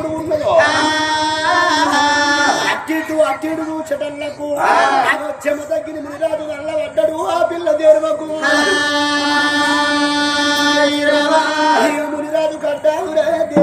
ఎప్పుడు ఉన్నదో అట్టిటు అట్టిడు చూచటల్లకు చెమ తగ్గిన మునిరాజు నల్లబడ్డడు ఆ పిల్ల మునిరాజు దేవ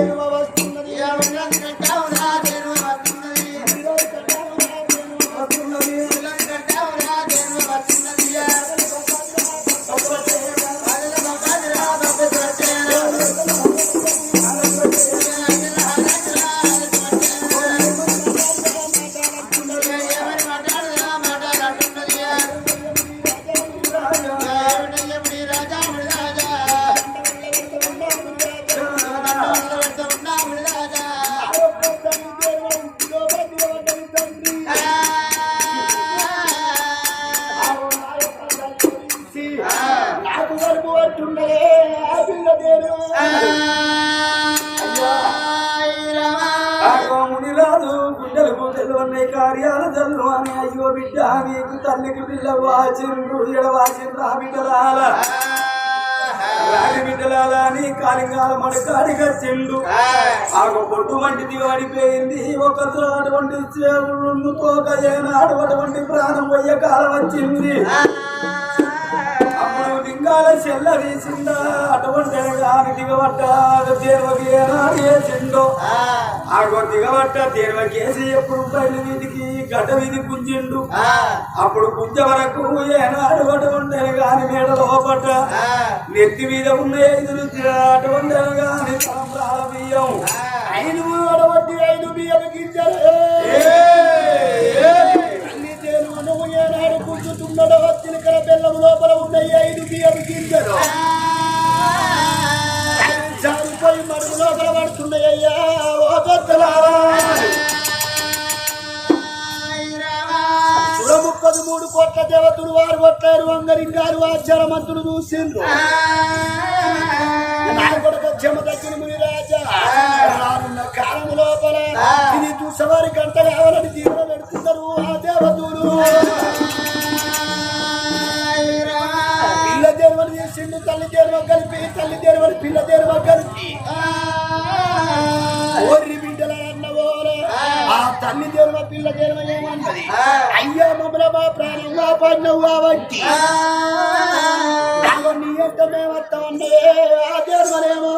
మడకాడిగా చెండు ఆగో పొట్టు వంటిది పడిపోయింది ఒకరితో అటువంటి చేరుండు తోక ఏనాడు అటువంటి ప్రాణం పోయే కాలం వచ్చింది అప్పుడు లింగాల చెల్ల వేసిందా? అటువంటి గాని దిగబట్ట దేవకి ఏనాడు వేసిందో ఆగో దిగబట్ట దేవకేసి ఎప్పుడు బయలు వీధికి గడ్డ వీధి గుంజిండు అప్పుడు గుంజ వరకు ఏనాడు అటువంటి గాని మేడ లోపట. నెత్తి మీద ఉన్న ఐదులు అటువంటి గాని తలంబ్రాల బియ్యం. ఐదు అడవట్టి ఐదు బియ్యం గింజలు. ఏనాడు కూర్చుతున్నాడో చిలకల బెల్లం లోపల ఉన్న ఈ ఐదు బియ్యం గింజలు. దేవతలు వారు కొట్టారు వంగరింగారు ఆచారమంతులు చూసిండ్రు. నా కొడుకు జమ దగ్గర ముని రాజా రానున్న కాలం లోపల ఇది చూసేవారి గంట కావాలని ఆ దేవతలు. పిల్ల చేసిండు తల్లి దేవ కలిపి తల్లి దేవని పిల్ల దేవ కలిపి. తల్లి దేవ పిల్ల దేవ ఏమన్నది? అయ్యా మమ్మల మా ప్రాణం కాపాడినవు కాబట్టి. నీ ఎంత మేమత్తమన్నదే ఆ దేవనేమో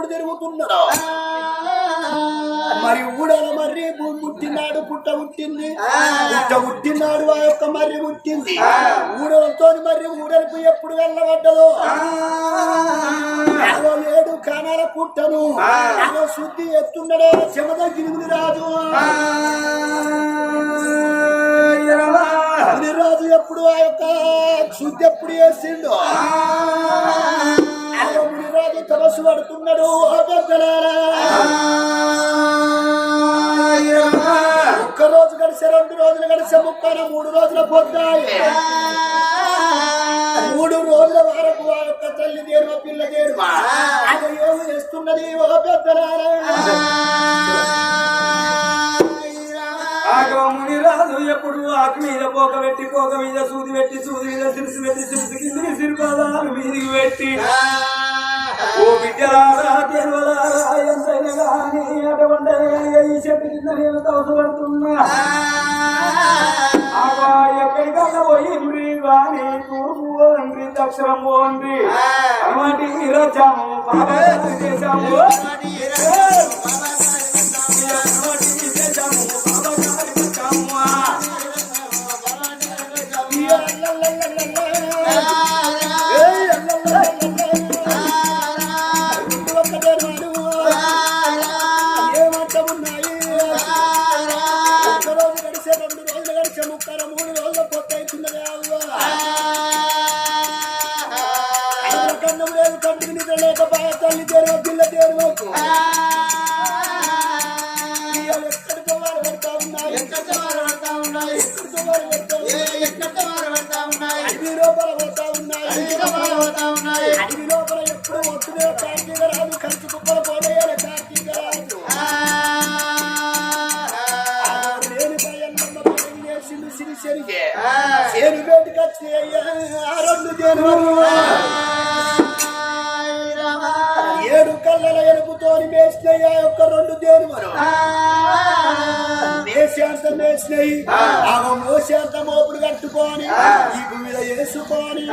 ఎప్పుడు తిరుగుతున్నాడో మరి ఊడల మర్రి పుట్టినాడు పుట్ట పుట్టింది. పుట్ట పుట్టినాడు ఆ యొక్క మర్రి పుట్టింది. ఊడలతో మర్రి ఊడలకు ఎప్పుడు వెళ్ళబడ్డదో? యాభై ఏడు కానాల పుట్టను. యాభై శుద్ధి ఎత్తున్నడే చెమదగిరి రాజు. రాజు ఎప్పుడు ఆ యొక్క శుద్ధి ఎప్పుడు చేసిండు తపస్సు పడుతున్నాడు ఒక్క రోజు గడిచే రెండు రోజులు గడిచే ముప్పై మూడు రోజులు పొద్దాయి. మూడు రోజుల వరకు ఆ యొక్క తల్లి దేరువ పిల్ల దేరు. అది ఏమి చేస్తున్నది? ఒక పెద్దలారా ఎప్పుడు ఆకు మీద పోక పెట్టి పోక మీద సూది పెట్టి సూది మీద సిరిసి పెట్టి సిరిసి కిందికి సిరిపాదాలు మీదికి పెట్టి. ఓ బిడ్డలారా దేవలారా ఎంతైనా అటువంటి ఈ చెట్టు కింద నేను తవసపడుతున్నా ఆగా ఎక్కడికన్నా పోయింది గాని తూర్పు పోండి దక్షిణం పోండి అటువంటి బాబా చేశాము మేశాంత మేసినాయి ఆగో మోశాంత మోపుడు కట్టుకొని ఈ మీద వేసుకొని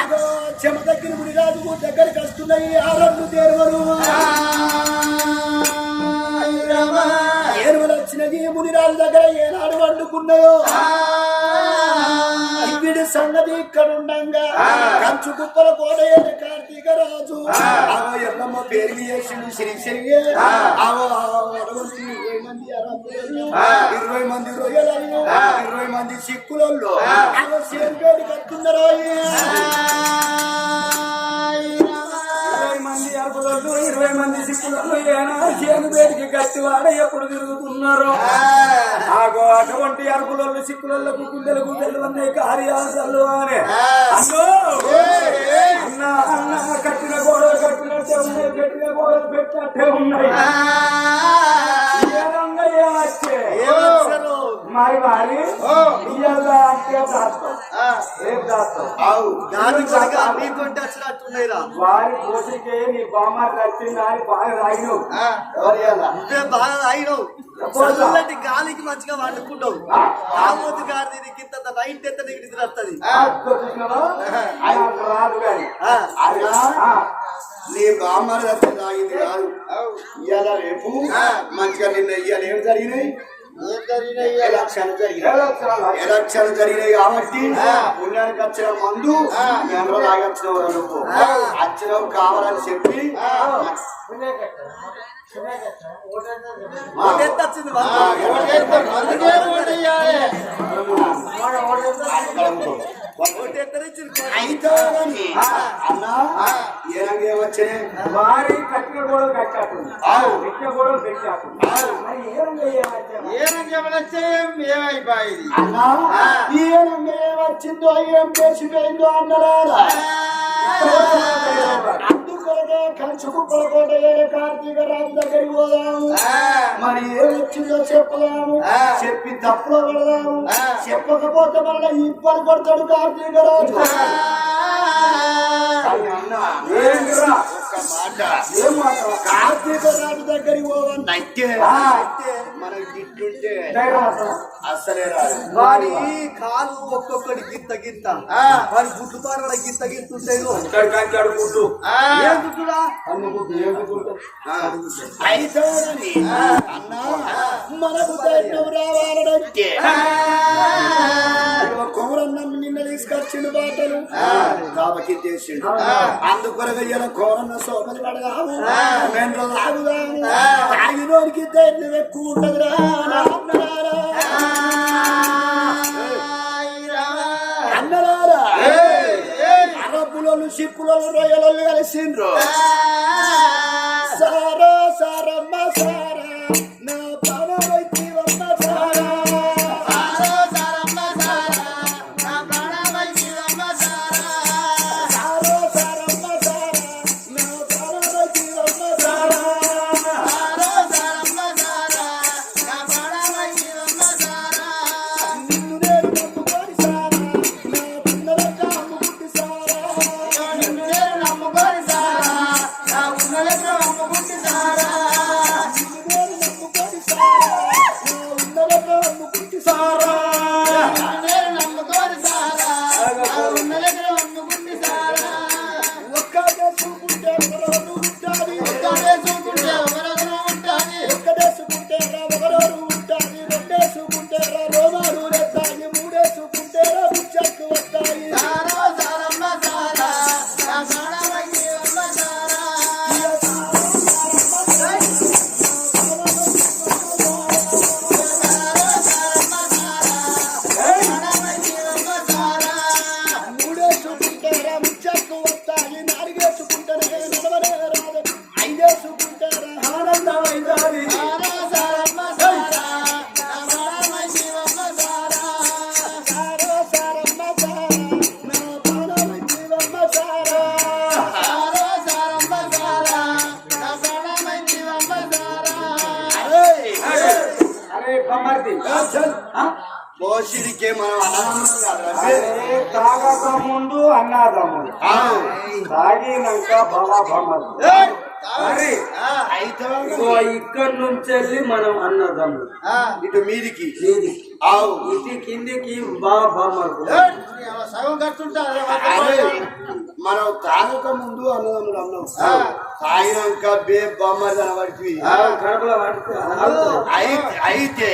అగో చెమ దగ్గర గుడి రాజు దగ్గరికి వస్తున్నాయి ఆ రెండు దేనువరు ఏనుగులు వచ్చినది మునిరాజు దగ్గర ఏనాడు వండుకున్నాయో. సంగతి ఇక్కడ ఉండంగా. కంచు కుప్పల ఏడు కార్తీక రాజు. ఆగో ఎల్లమ్మ పేరు చేసిండు ఆగో అరవై ఇరవై మంది అరవై ఇరవై మంది రొయ్యలను ఇరవై మంది సిక్కులలో. ఆగో సేరుపేడి కట్టున్నారో ఇరవై అర్బులు ఇరవై మంది సిక్కులు ఏనా చేను వేడికి గట్టివాడ ఎప్పుడు తిరుగుతున్నారు. ఆగో అటువంటి అర్బులు సిక్కులకు గుండెలకు వెళ్ళవన్నాయి కార్యాలు అని. అన్నో! కట్టిన గోడలు కట్టినట్టే ఉన్నాయి కట్టిన గోడలు పెట్టినట్టే ఉన్నాయి. మరి వారి పోషకే నీ బామ్మ వచ్చిందా అని బాగా రాయిను నువ్వే బాగా తాగినావు చల్లటి గాలికి మంచిగా వండుకుంటావు కామోతి గారి ఇంత నైట్ ఎంత నీకు నిద్ర వస్తుంది రాదు కానీ నీ బామ్మని రసం తాగింది కాదు ఇవాళ రేపు మంచిగా నిన్న ఇవాళ ఏం జరిగినాయి ఎలక్షన్ జరిగినాయి కాబట్టి పుణ్యానికి వచ్చిన మందు మేము తాగొచ్చిన నువ్వు వచ్చినవు కావాలని చెప్పి ఓటు వచ్చింది కట్టిన గోడలు కట్టాడు పెట్టిన గోడలు పెట్టాడు ఏ రంగు ఏమైపోయింది? ఏనంగా ఏమొచ్చిందో ఏం చేసిపోయిందో అన్నరా? అందుకొరకే కంచుకు పొలకోట కార్తీక రాజు దగ్గరికి పోదాము. మరి ఏమొచ్చిందో చెప్పుదాము చెప్పి తప్పులో పడదాము చెప్పకపోతే మళ్ళీ ఇబ్బంది పడతాడు కార్తీక రాజు. అన్న. ఒక్క మాట. ఏం మాట? కార్తీక రాజు దగ్గరికి పోవాలి అయితే మనకి గిట్టుంటే అస్సలే రాదు వారి కాలు ఒక్కొక్కటి గింత గింత. వారి గుడ్లు పారల గింత గింత ఉంటాయి ఇక్కడికి అడుగుతూ ఏం అయితే అన్న మనకు రావాలంటే కాబట్టి చేసిండు. అందుకొరగా ఇలా కోరన్న తాగుదాము తాగినోడికి ధైర్యం ఎక్కువ రొయ్యలను కలిసిండ్రు. సారా సారమ్మ మనం తాగక ముందు అన్నాదమ్ములు. ఆవు. తాగినాక బాబా ఇక్కడి నుంచి వెళ్ళి మనం అన్నదమ్ములు. ఆ, ఇటు మీదికి. ఇది ఆవు కిందికి బొమ్మలు ఏయ్! సగం కట్టుంటా మనం తాగక ముందు అన్నదమ్ములు అన్నాం. తాగినాక బే కడుపులో పట్టుకో అయితే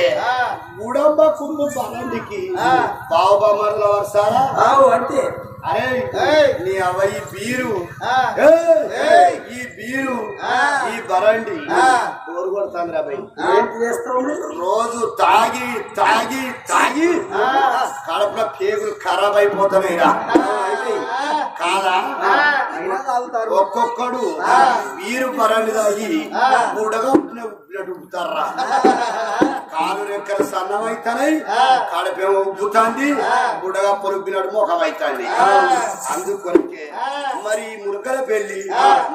గుడంబ కుటుంబ బలండికి బావబామర్ల వరుసారా? ఆవు అంటే. అరే నీ అవ్వ ఈ బీరు. ఈ బీరు ఈ బరండి. కోరు కొడతాను రా భయ్. ఏంటి చేస్తావు రోజు తాగి తాగి తాగి. కడపలో పేగులు ఖరాబ్ అయిపోతున్నాయి రా. కాదా? ఒక్కొక్కడు వీరు పరండి తాగి బుడగా ఉబ్బినట్టు ఉబ్బుతారా కాలు రెక్కలు సన్నమైతాయి కడపేమో ఉబ్బుతాంది బుడగా పొరుగ్గినట్టు ముఖం అవుతాంది అందుకొరకే మరి ఈ మురుగల పెళ్ళి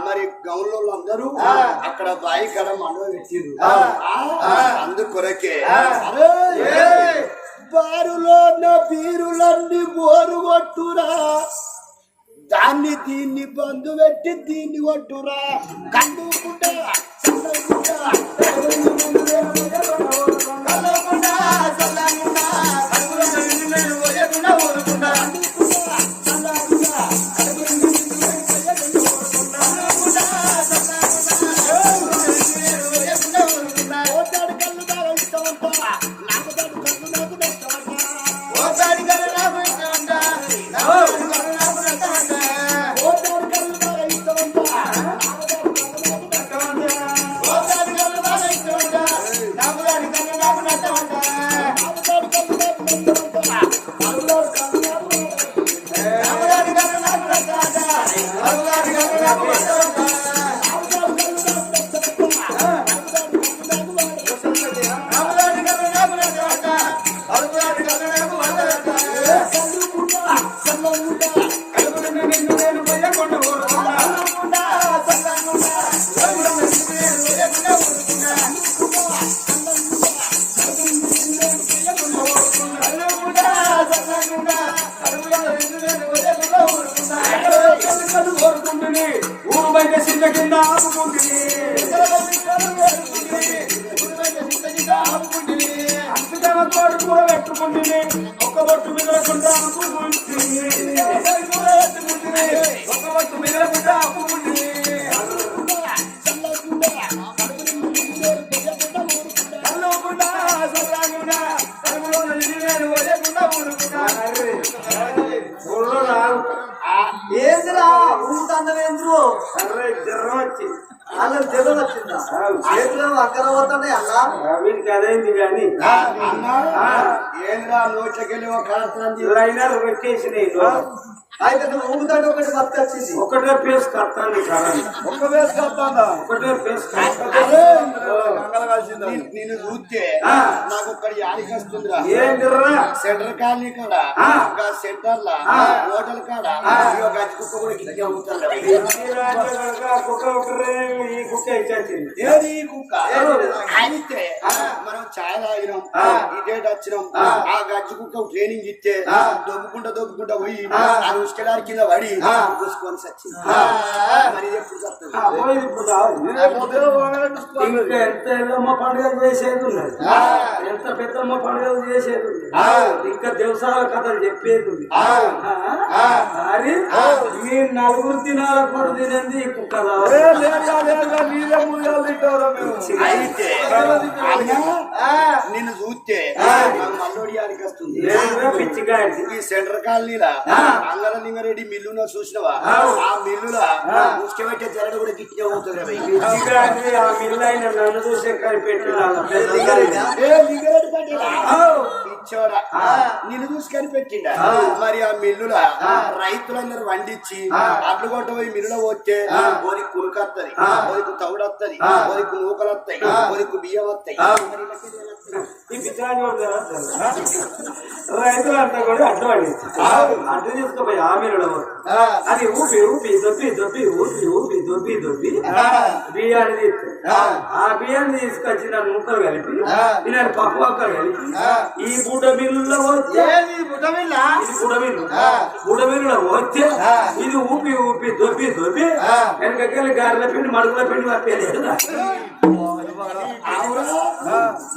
మరి గౌన్లో అందరూ అక్కడ బాయి కడ మండవ అందుకొరకే బారులో ఉన్న బీరులన్నీ గోరు కొట్టురా దాన్ని దీన్ని బంధు పెట్టి దీన్ని కొట్టురా. కందుకుంటా. పెట్టుకుంటుంది ఒక్క బొట్టు మిగలకుండా ఆపుకుంటుంది ఒక బొట్టు మిగలకుండా ఆపుకుంటుంది జ్వరం వచ్చిందా చేతిలో అక్కర పోతున్నాయి అన్న వీడికి అదైంది కానీ. ఏంద్రా నోట్లకెళ్ళి ఒక లైనర్ పెట్టేసినాయి అయితే నువ్వు ఊగుతాడు ఒకటి వచ్చింది ఒకటే పేస్ ఒక్క కడతాందా ఒకటే పేస్ నీ- నిన్ను చూస్తే. నాకు ఒక్కడి యాడికి వస్తుందిరా. సెంటర్ కాలనీ కాడ? సెంటర్ లా. హోటల్ కాడ? ఇగో గజ్జి కుక్క కూడా కిందకి అమ్ముతాడు కుక్క ఒకరే ఈ కుక్క ఇచ్చేసింది ఏది ఈ కుక్క? అయితే మనం ఛాయ్ తాగినాం. ఇటేట్ వచ్చినాం ఆ. గజ్జి కుక్క ట్రైనింగ్ ఇస్తే దొబ్బుకుంటా దొబ్బుకుంటా పోయి ఉసుకడారి కింద పడి సచ్చింది మరి ఎప్పుడు ఎంత ఎల్లమ్మ చేసేది ఉన్నది? ఎంత పెద్దమ్మ పండుగలు చేసేది ఇంకా దేవసాల కథలు చెప్పేది ఉంది. మరి మీ నలుగురు తినాల కూడా తినండి కుక్క అయితే నిన్ను చూస్తే నాకు మల్లోడి ఆడికి వస్తుంది. ఈ సెంటర్ కాలనీలా అంగరలింగారెడ్డి మిల్లున చూసినవా? ఆ. మిల్లులా ముఖ్యమైన జరగ కూడా గిట్టిగా పోతుంది రా భయ్. పిచ్చిగాడి ఆ మిల్లైన నన్ను చూసే కనిపెట్టిన ఏ లింగారెడ్డి పిచ్చోడా నిన్ను చూసుకొని పెట్టిండ మరి ఆ మిల్లుల రైతులందరూ వండించి అడ్లు కొట్ట పోయి మిల్లులో పోతే ఓరికి కురుకత్తది ఓరికి తౌడత్తది ఓరికి నూకలు వస్తాయి ఓరికి బియ్యం వస్తాయి రైతులంతా కూడా అడ్డు పడేసి అడ్డు తీసుకుపోయి ఆమెలో అది ఊపి ఊపి దొబ్బి దొబ్బి ఊపి ఊపి దొబ్బి దొబ్బి. బియ్యాన్ని తీస్తారు ఆ. బియ్యాన్ని తీసుకొచ్చి నా ముక్కలు కలిపి ఇలా పప్పు ఒక్కలు కలిపి ఈ వచ్చే? ఇది వచ్చే ఊపి ఊపి దొబ్బి దొబ్బి. వెనకకెళ్ళి గారెల పిండి మడుగుల పిండి అవునా?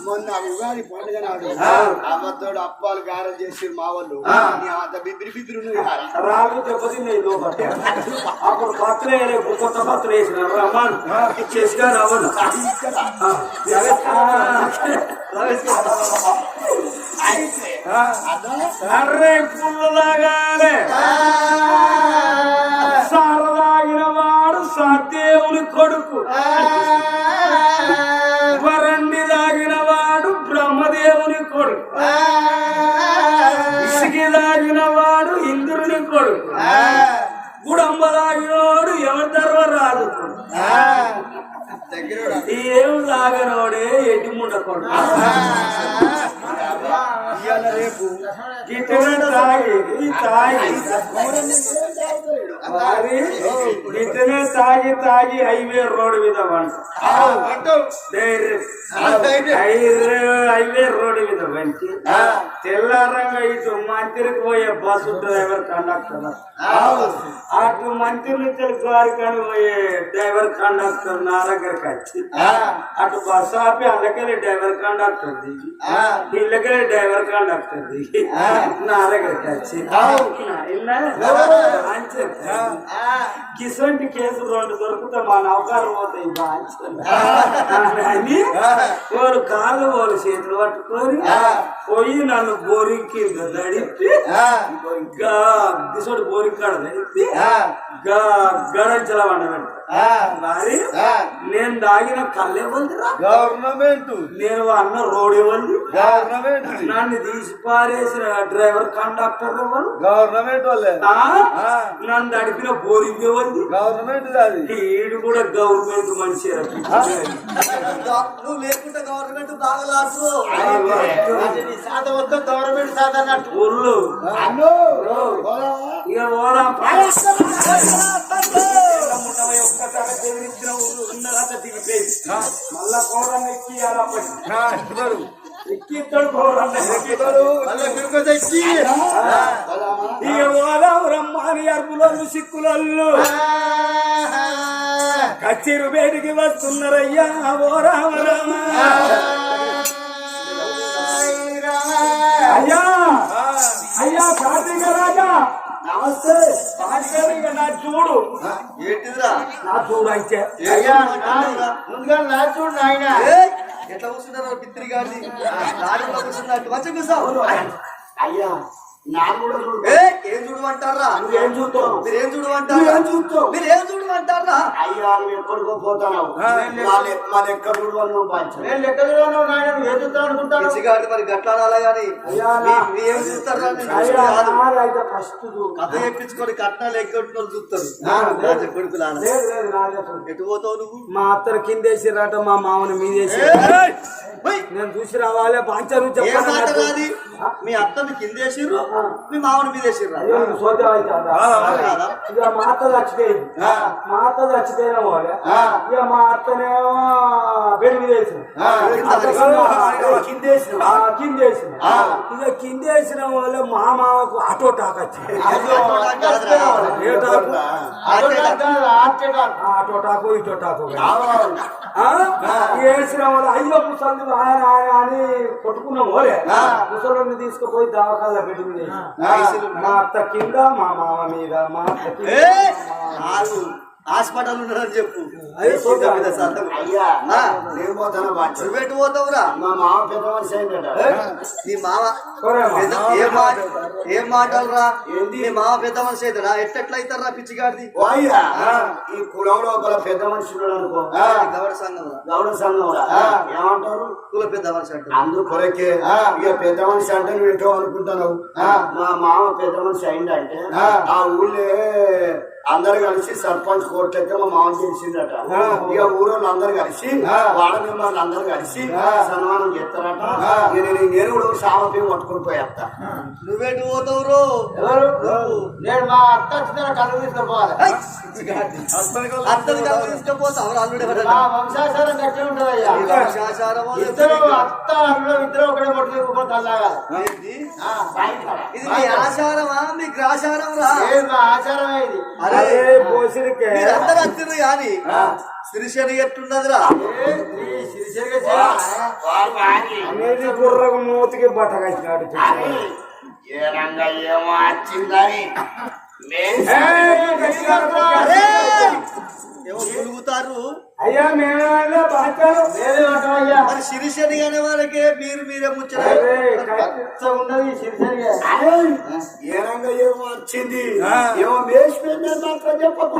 మొన్న ఉగాది పండుగ నాడు అబద్ధోడు అప్పాలు గారం చేసి మా వాళ్ళు. అంత బిబ్బిరి బిబ్బిరి? రాళ్ళు దెబ్బతిన్నాయి అప్పుడు పత్రం కొత్త పత్రం వేసిన చేసుగా అర్రే పుల్లు తాగాలే సారదాగిన వాడు సదేవుని కొడుకు. వరండి దాగిన వాడు బ్రహ్మదేవుని కొడుకు. ఇసుకి దాగిన వాడు ఇంద్రుని కొడుకు. గుడంబ దాగినోడు ఎవరి ధర్మరాజు దగ్గర ఏం తాగనోడే ఎడ్డి ముండ కొడుకు ఇవాళ రేపు గిట్టనే తాగి తాగి మరి గిట్టనే తాగి తాగి హైవే రోడ్ మీద వంట. హైవే రోడ్ మీద వంచి తెల్లారంగా ఇటు మంత్రికి పోయే బస్సు డ్రైవర్ కండక్టర్. అటు మంత్రి నుంచి గారికి పోయే డ్రైవర్ కండక్టర్ నా దగ్గరికి వచ్చి అటు బస్సు ఆపి అందుకెళ్ళి డ్రైవర్ కండక్టర్ దిగి వీళ్ళకెళ్ళి డ్రైవర్ కండక్టర్ దిగి నా దగ్గరికి వచ్చి ఇన్నా? మంచి కిసంటి కేసు రెండు దొరికితే మా నౌకారు పోతాయి అని వాళ్ళు కాళ్ళు వాళ్ళు చేతులు పట్టుకొని పోయి నన్ను బోరింగ్ కింద దడిపి గా బోరింగ్ కాడ దడిపి గా గడంచల మరి నేను దాగిన కళ్ళే వందిరా? గవర్నమెంట్. నేను అన్న రోడ్ ఇవ్వండి గవర్నమెంట్. నన్ను తీసి పారేసిన డ్రైవర్ కండక్టర్ ఇవ్వను గవర్నమెంట్ వాళ్ళే? నన్ను నడిపిన బోరింగ్ ఇవ్వండి గవర్నమెంట్ ఈడు కూడా గవర్నమెంట్ మనిషి నువ్వు లేకుంటే పోదాం మళ్ళా కోరం ఎక్కి ఎక్కిస్తాడు ఇక పోదాం రమ్మని అర్పులల్లు సిక్కులల్లు కచ్చిరు బయటికి వస్తున్నారయ్యా ఓ రామ రామ అయ్యా అయ్యా కార్తీక రాజా నమస్తే నా చూడు ఏంటిదిరా నా చూడు అయితే అయ్యా ముందుగా నా చూడు. నాయన ఎట్లా కూర్చుంటారు పిత్రి గారిని దారిలో కూర్చున్నట్టు వచ్చి కూర్చో అయ్యా. ఏ, ఏం చూడమంటారా? నువ్వేం చూస్తావు? మీరేం చూడమంటారా? చూస్తావు? మీరేం చూడమంటారా? అయ్యా నువ్వు ఎక్కడికో పోతావు మా చూడవాలి నువ్వు పంచు నేను లెక్క చూడను నాయన నువ్వు ఏం చూస్తావు అనుకుంటాను మరి గట్లా అయ్యా, మీ- మీ ఏం చూస్తారా? కాదు. ఫస్ట్ కథ చెప్పించుకొని కట్నాలు ఎక్కొట్టుకొని చూస్తారు. చూడు ఎటు పోతావు నువ్వు? మా అత్తరు కిందేసిరట మా మామని! హోయ్! నేను చూసి రావాలి పంచరు ఏ మాట రాది? మీ మామని మీదేసిర్రు? ఇక మా అత్త చచ్చిపోయింది. మా అత్త చచ్చిపోయిన వాళ్ళే ఇక మా అత్తనేమో బెడ్ మీద ఇక కిందేసిన వాళ్ళే మా మామకు ఆటో టాక్ వచ్చింది. ఏ ఆటో టాకు ఇటో టాకు. వేసిన వాళ్ళు అయ్యో ముసలి ఆయన ఆయన అని కొట్టుకున్నాం ఓలే ముసలిని తీసుకుపోయి దవాఖాన పెట్టి మీద వేసి. మా అత్త కింద మా మామ మీద మా అత్త హాస్పిటల్ ఉన్నాడని చెప్పు. అదే ఇంకా మీద సంతకం. అయ్యా ఆ. నేను పోతాను బాధ్యత నువ్వు ఎటు పోతావురా? మా మామ పెద్ద మనిషి నీ మామ ఏం మాట ఏం రా ఏంది? నీ మామ పెద్ద మనిషి అవుతాడా అవుతారా పిచ్చిగాడిది? ఈ కులం లోపల పెద్ద మనిషి ఉన్నాడు అనుకో. గౌడ సంఘం రా. గౌడ సంఘంలో. ఏమంటారు? కుల పెద్ద మనిషి అంటారు అందు కొరకే. ఇక పెద్ద మనిషి అంటే నువ్వు ఎటో అనుకుంటున్నావు? మా మామ పెద్ద మనిషి అయిందంటే ఆ ఊళ్ళో అందరు కలిసి సర్పంచ్ కోర్టులైతే మా మామ చేసిందట ఇక ఊరోళ్ళు అందరు కలిసి వాడ మెంబర్లు అందరు కలిసి సన్మానం చేస్తారట. నేను నేను కూడా సామపై పట్టుకుని పోయేస్తా నువ్వెటు పోతావు నేను మా అత్త వచ్చిన కళ్ళు వంశాచారం గట్టి ఉంటుంది అయ్యా ఈ వంశాచారమో ఇద్దరు అత్త అల్లుడు ఇద్దరు ఒకటే పట్టుకుని. ఇది ఆచారమా? గ్రాచారం రా. ఆచారమే ఇది. అరే పోసిరికే. మీరందరూ వచ్చిర్రు కానీ శ్రీశని ఎట్లున్నదిరా. అనేది గుర్రకు మూతికి బట్ట కట్టినాడు అని ఏ రంగా ఏమో వచ్చిందని మరి శిరీషని అనే వారికి మీరు మీరే రంగా ఏమో మేసిపోయిందని మాత్రం చెప్పకు.